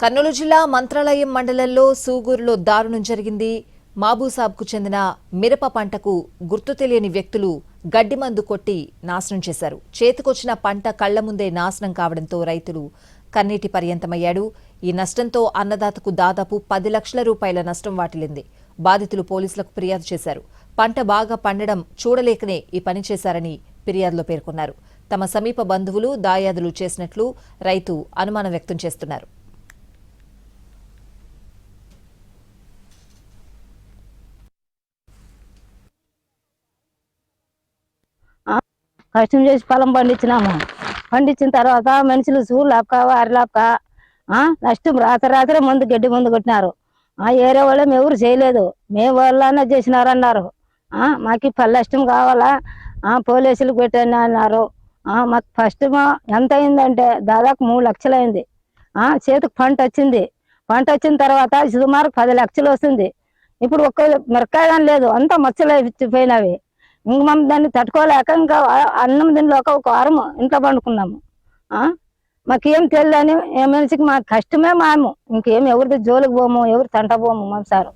కర్నూలు జిల్లా మంత్రాలయం మండలంలో సూగూరులో దారుణం జరిగింది. మాబూసాబ్కు చెందిన మిరప పంటకు గుర్తు తెలియని వ్యక్తులు గడ్డి మందు కొట్టి నాశనం చేశారు. చేతికొచ్చిన పంట కళ్ళ ముందే నాశనం కావడంతో రైతులు కన్నీటి పర్యంతమయ్యాడు. ఈ నష్టంతో అన్నదాతకు దాదాపు పది లక్షల రూపాయల నష్టం వాటిల్లింది. బాధితులు పోలీసులకు ఫిర్యాదు చేశారు. పంట బాగా పండడం చూడలేకనే ఈ పని చేశారని ఫిర్యాదులో పేర్కొన్నారు. తమ సమీప బంధువులు దాయాదులు చేసినట్లు రైతు అనుమానం వ్యక్తం చేస్తున్నారు. కష్టం చేసి పొలం పండించినాము. పండించిన తర్వాత మనుషులు సూరు లాపక నష్టం రాత్రి రాత్రి ముందు గడ్డి ముందు కొట్టినారు. ఆ ఏరే వాళ్ళం ఎవరు చేయలేదు. మేము వాళ్ళనే చేసినారు అన్నారు మాకు పల్లె నష్టం కావాలా? పోలీసులు పోలీసులకు పెట్టాను అన్నారు మాకు ఫస్ట్ ఎంత అయిందంటే దాదాపు మూడు లక్షలు అయింది. చేతికి పంట వచ్చింది. పంట వచ్చిన తర్వాత సుమారు పది లక్షలు వస్తుంది. ఇప్పుడు ఒక్క మిరకాయ లేదు. అంతా మచ్చలు పోయినవి ఇంక మనం దాన్ని తట్టుకోలేక ఇంకా అన్నం తినలేక ఒక వారం ఇంట్లో పండుకున్నాము. మాకేం తెలియదని ఏ మనిషికి మాకు కష్టమే మాము. ఇంకేం ఎవరిది జోలికి పోము ఎవరు తంట పోము మా సారు.